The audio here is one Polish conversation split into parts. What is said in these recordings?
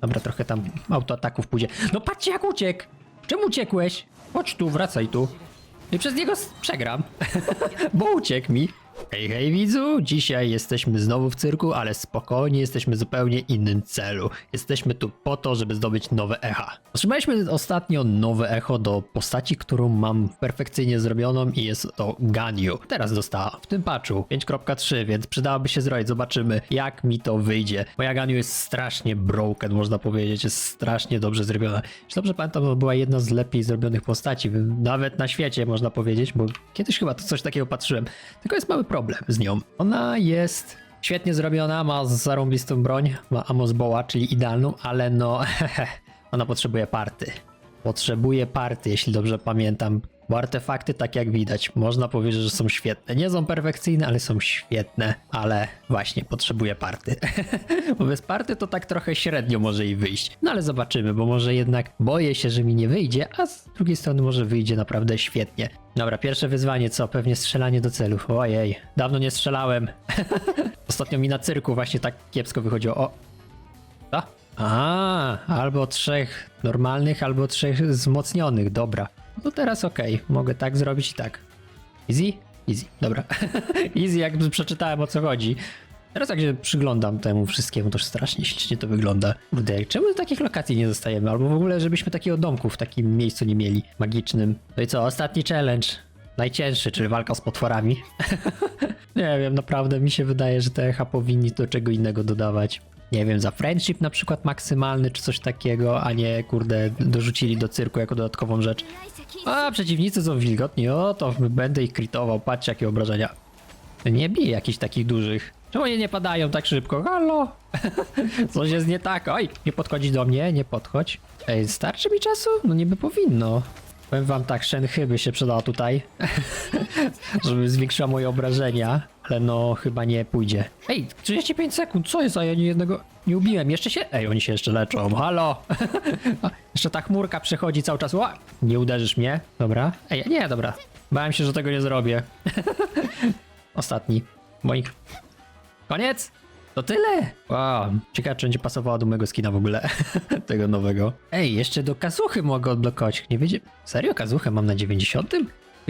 Dobra, trochę tam autoataków pójdzie. No patrzcie jak uciekł! Czemu uciekłeś? Chodź tu, wracaj tu. I przez niego przegram, bo uciekł mi. Hej, hej widzu, dzisiaj jesteśmy znowu w cyrku, ale spokojnie, jesteśmy w zupełnie innym celu. Jesteśmy tu po to, żeby zdobyć nowe echa. Otrzymaliśmy ostatnio nowe echo do postaci, którą mam perfekcyjnie zrobioną i jest to Ganyu. Teraz dostała w tym patchu 5.3, więc przydałoby się zrobić, zobaczymy jak mi to wyjdzie. Moja Ganyu jest strasznie broken, można powiedzieć, jest strasznie dobrze zrobiona. Jeśli dobrze pamiętam, to była jedna z lepiej zrobionych postaci, nawet na świecie można powiedzieć, bo kiedyś chyba to coś takiego patrzyłem. Tylko jest mały problem z nią. Ona jest świetnie zrobiona, ma zarąbistą broń, ma Amos Boła, czyli idealną, ale no ona potrzebuje party. Potrzebuje party, jeśli dobrze pamiętam. Bo artefakty, tak jak widać, można powiedzieć, że są świetne. Nie są perfekcyjne, ale są świetne. Ale właśnie, potrzebuje party. bo bez party to tak trochę średnio może i wyjść. No ale zobaczymy, bo może jednak boję się, że mi nie wyjdzie, a z drugiej strony może wyjdzie naprawdę świetnie. Dobra, pierwsze wyzwanie co? Pewnie strzelanie do celów. Ojej, dawno nie strzelałem. Ostatnio mi na cyrku właśnie tak kiepsko wychodziło. O, co? A, albo trzech normalnych, albo trzech wzmocnionych, dobra. No to teraz okej, mogę tak zrobić i tak. Easy? Easy, dobra. Easy, jakby przeczytałem o co chodzi. Teraz jak się przyglądam temu wszystkiemu, to już strasznie ślicznie to wygląda. Kurde, czemu takich lokacji nie dostajemy? Albo w ogóle, żebyśmy takiego domku w takim miejscu nie mieli, magicznym. No i co, ostatni challenge. Najcięższy, czyli walka z potworami. nie wiem, naprawdę mi się wydaje, że te echa powinni do czego innego dodawać. Nie wiem, za friendship na przykład maksymalny, czy coś takiego, a nie, kurde, dorzucili do cyrku jako dodatkową rzecz. A, przeciwnicy są wilgotni, o, to będę ich kritował, patrzcie jakie obrażenia. Nie bije jakichś takich dużych. Czemu oni nie padają tak szybko? Halo? Coś jest nie tak. Oj, nie podchodzi do mnie, nie podchodź. Ej, starczy mi czasu? No niby powinno. Powiem wam tak, Shenhy by się przydała tutaj, żeby zwiększyła moje obrażenia, ale no chyba nie pójdzie. Ej, 35 sekund, co jest? A ja nie jednego nie ubiłem, jeszcze się... Ej, oni się jeszcze leczą, halo! Jeszcze ta chmurka przechodzi cały czas, Ła! Nie uderzysz mnie, dobra? Ej, nie, dobra. Bałem się, że tego nie zrobię. Ostatni. Moich. Koniec? To tyle? Wow, ciekawe czy będzie pasowało do mojego skina w ogóle, tego nowego. Ej, jeszcze do kazuchy mogę odblokować. Nie wiedzie... Serio? Kazuchę mam na 90?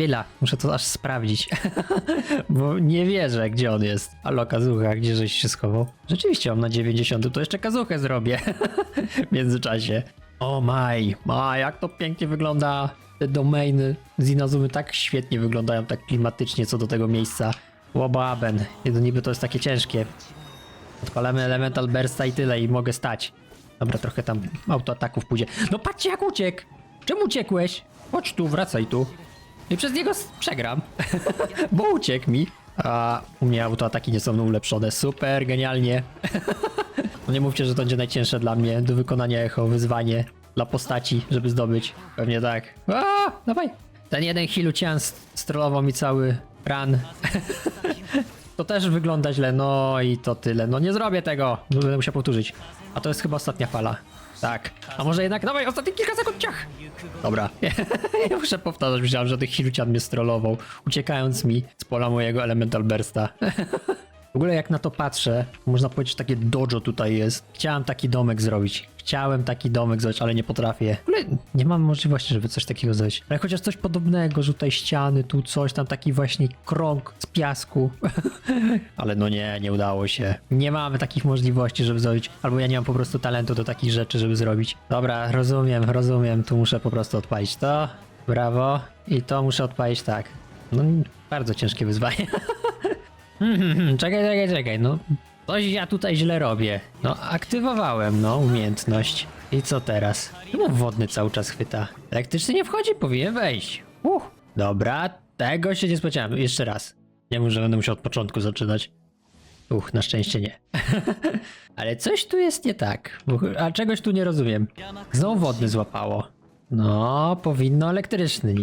Chwila, muszę to aż sprawdzić. Bo nie wierzę, gdzie on jest. Halo, kazucha, gdzie żeś się schował? Rzeczywiście mam na 90, to jeszcze kazuchę zrobię w międzyczasie. O maj, ma, jak to pięknie wygląda. Te domainy z Inazumy tak świetnie wyglądają, tak klimatycznie co do tego miejsca. Łobaben, niby to jest takie ciężkie. Odpalamy Elemental Bursta i tyle i mogę stać. Dobra, trochę tam autoataków pójdzie. No patrzcie jak uciekł! Czemu uciekłeś? Chodź tu, wracaj tu. I przez niego przegram. Bo uciekł mi. A u mnie autoataki nie są ulepszone. Super, genialnie. no nie mówcie, że to będzie najcięższe dla mnie do wykonania echo, wyzwanie dla postaci, żeby zdobyć. Pewnie tak. A, dawaj. Ten jeden Hilucian strollował mi cały run. To też wygląda źle, no i to tyle. No nie zrobię tego, będę musiał powtórzyć. A to jest chyba ostatnia fala. Tak. A może jednak, dawaj, ostatnie kilka sekund, ciach! Dobra. ja muszę powtarzać, myślałem, że tych Hilucian mnie strollował, uciekając mi z pola mojego Elemental Bursta. W ogóle jak na to patrzę, można powiedzieć, że takie dojo tutaj jest. Chciałem taki domek zrobić. Chciałem taki domek zrobić, ale nie potrafię. W ogóle nie mam możliwości, żeby coś takiego zrobić. Ale chociaż coś podobnego, że tutaj ściany, tu coś, tam taki właśnie krąg z piasku. ale no nie, nie udało się. Nie mamy takich możliwości, żeby zrobić. Albo ja nie mam po prostu talentu do takich rzeczy, żeby zrobić. Dobra, rozumiem, rozumiem. Tu muszę po prostu odpalić to. Brawo. I to muszę odpalić tak. No, bardzo ciężkie wyzwanie. Hmm, czekaj, czekaj, czekaj, no. Coś ja tutaj źle robię. No, aktywowałem, no, umiejętność. I co teraz? Czemu wodny cały czas chwyta? Elektryczny nie wchodzi, powinien wejść. Uch. Dobra, tego się nie spodziewałem. Jeszcze raz. Nie mów, że będę musiał od początku zaczynać. Uch, na szczęście nie. Ale coś tu jest nie tak. Bo- A czegoś tu nie rozumiem. Znowu wodny złapało. No, powinno elektryczny.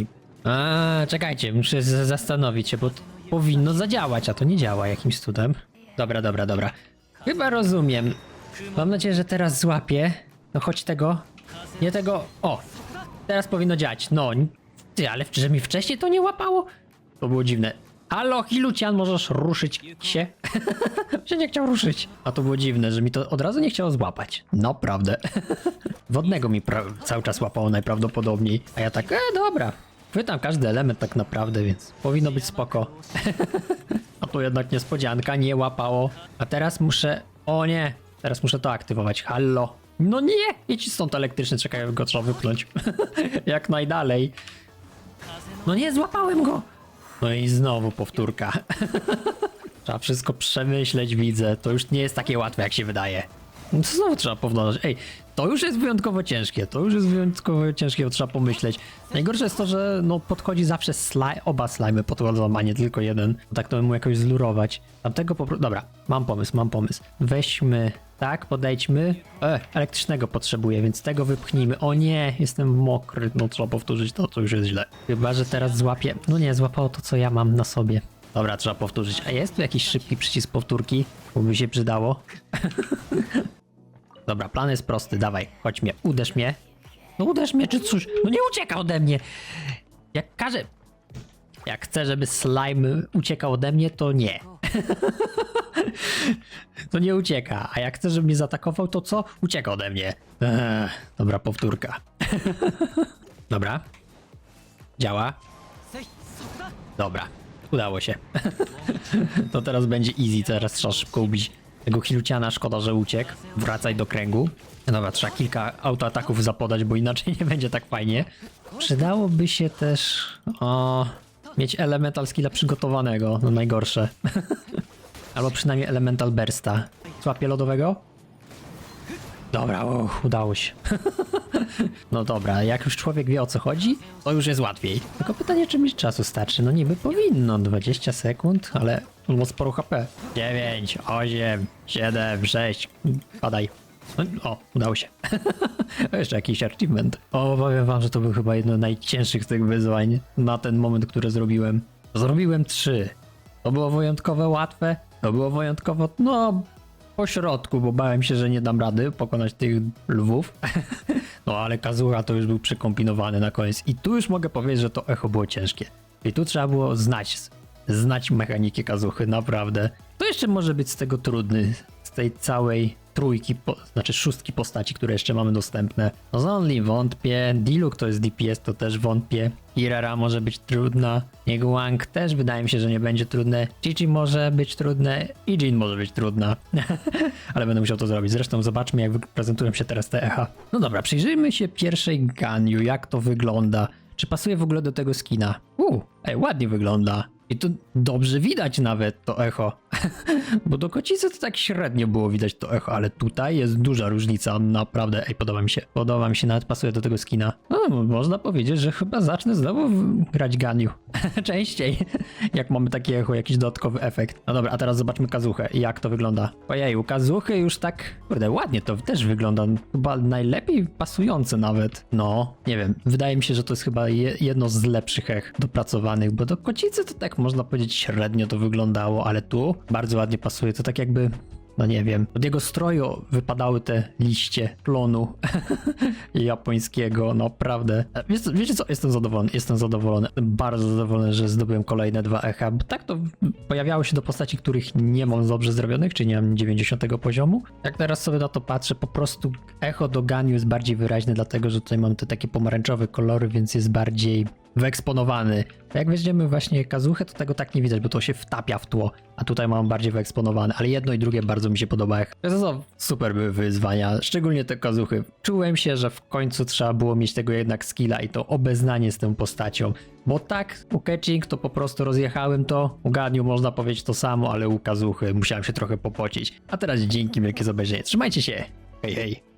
A, czekajcie, muszę zastanowić się, bo powinno zadziałać, a to nie działa jakimś cudem. Dobra, dobra, dobra. Chyba rozumiem. Mam nadzieję, że teraz złapię. No choć tego. Nie tego. O! Teraz powinno działać. No. Ty, ale że mi wcześniej to nie łapało? To było dziwne. Halo, Hilucian, możesz ruszyć się? się nie chciał ruszyć. A to było dziwne, że mi to od razu nie chciało złapać. Naprawdę. Wodnego mi cały czas łapało najprawdopodobniej. A ja tak, e, dobra. Chwytam każdy element tak naprawdę, więc powinno być spoko. A tu jednak niespodzianka, nie łapało. A teraz muszę... O nie! Teraz muszę to aktywować. Hallo! No nie! Jedź stąd elektryczny, czekaj, go trzeba wypchnąć. Jak najdalej. No nie, złapałem go! No i znowu powtórka. trzeba wszystko przemyśleć, widzę. To już nie jest takie łatwe, jak się wydaje. No to znowu trzeba powtarzać. Ej, to już jest wyjątkowo ciężkie. To już jest wyjątkowo ciężkie, bo trzeba pomyśleć. Najgorsze jest to, że no podchodzi zawsze slime, oba slimy podchodzą, a nie tylko jeden. Tak to mu jakoś zlurować. Tamtego po prostu... Dobra, mam pomysł, mam pomysł. Weźmy... Tak, podejdźmy. E, elektrycznego potrzebuję, więc tego wypchnijmy. O nie, jestem mokry. No trzeba powtórzyć to, co już jest źle. Chyba, że teraz złapię... No nie, złapało to, co ja mam na sobie. Dobra, trzeba powtórzyć. A jest tu jakiś szybki przycisk powtórki? Bo by się przydało. Dobra, plan jest prosty, dawaj, chodź mnie, uderz mnie. No uderz mnie, czy cóż, no nie ucieka ode mnie. Jak każę... Jak chcę, żeby slime uciekał ode mnie, to nie. to nie ucieka, a jak chcę, żeby mnie zaatakował, to co? Ucieka ode mnie. Ech, dobra, powtórka. dobra. Działa. Dobra, udało się. to teraz będzie easy, teraz trzeba szybko ubić tego Hiluciana, szkoda, że uciekł. Wracaj do kręgu. Dobra, trzeba kilka autoataków zapodać, bo inaczej nie będzie tak fajnie. Przydałoby się też o, mieć elemental skilla przygotowanego, no najgorsze. Albo przynajmniej elemental bursta. Złapie lodowego? Dobra, uch, udało się. no dobra, jak już człowiek wie o co chodzi, to już jest łatwiej. Tylko pytanie, czy mi czasu starczy? No niby powinno, 20 sekund, ale ma sporo HP. 9, 8, 7, 6, padaj. No, o, udało się. Jeszcze jakiś achievement. O, powiem wam, że to był chyba jedno z najcięższych z tych wyzwań na ten moment, które zrobiłem. Zrobiłem trzy. To było wyjątkowo łatwe, to było wyjątkowo, no, po środku, bo bałem się, że nie dam rady pokonać tych lwów. no ale Kazuha to już był przekombinowany na koniec. I tu już mogę powiedzieć, że to echo było ciężkie. I tu trzeba było znać, znać mechaniki Kazuchy, naprawdę. To jeszcze może być z tego trudny, tej całej trójki, po, znaczy szóstki postaci, które jeszcze mamy dostępne. No Zonli wątpię, Diluc to jest DPS, to też wątpię. Irara może być trudna, Niegwang też wydaje mi się, że nie będzie trudne. Chichi może być trudne, Ijin może być trudna. Ale będę musiał to zrobić. Zresztą zobaczmy, jak prezentują się teraz te echa. No dobra, przyjrzyjmy się pierwszej Ganyu, jak to wygląda. Czy pasuje w ogóle do tego skina? Uuu, ej, ładnie wygląda. I tu dobrze widać nawet to echo. Bo do kocicy to tak średnio było widać to echo, ale tutaj jest duża różnica, naprawdę. Ej, podoba mi się. Podoba mi się, nawet pasuje do tego skina. No, można powiedzieć, że chyba zacznę znowu grać Ganyu. Częściej. Jak mamy takie echo, jakiś dodatkowy efekt. No dobra, a teraz zobaczmy kazuchę. Jak to wygląda? Ojej, u kazuchy już tak, kurde, ładnie to też wygląda. Chyba najlepiej pasujące nawet. No, nie wiem. Wydaje mi się, że to jest chyba je, jedno z lepszych ech dopracowanych, bo do kocicy to tak można powiedzieć średnio to wyglądało, ale tu bardzo ładnie pasuje. To tak jakby no nie wiem, od jego stroju wypadały te liście klonu japońskiego, naprawdę. E, Wiecie, wiecie co, jestem zadowolony, jestem zadowolony, bardzo zadowolony, że zdobyłem kolejne dwa echa, bo tak to pojawiało się do postaci, których nie mam dobrze zrobionych, czy nie mam 90 poziomu. Jak teraz sobie na to patrzę, po prostu echo do Ganyu jest bardziej wyraźne, dlatego że tutaj mam te takie pomarańczowe kolory, więc jest bardziej wyeksponowany. Jak weźmiemy właśnie kazuchę, to tego tak nie widać, bo to się wtapia w tło, a tutaj mam bardziej wyeksponowane, ale jedno i drugie bardzo mi się podoba. To są super były wyzwania, szczególnie te kazuchy. Czułem się, że w końcu trzeba było mieć tego jednak skilla i to obeznanie z tą postacią. Bo tak, u Catching to po prostu rozjechałem to, u Ganiu można powiedzieć to samo, ale u Kazuchy musiałem się trochę popocić. A teraz dzięki wielkie za obejrzenie. Trzymajcie się! Hej, hej!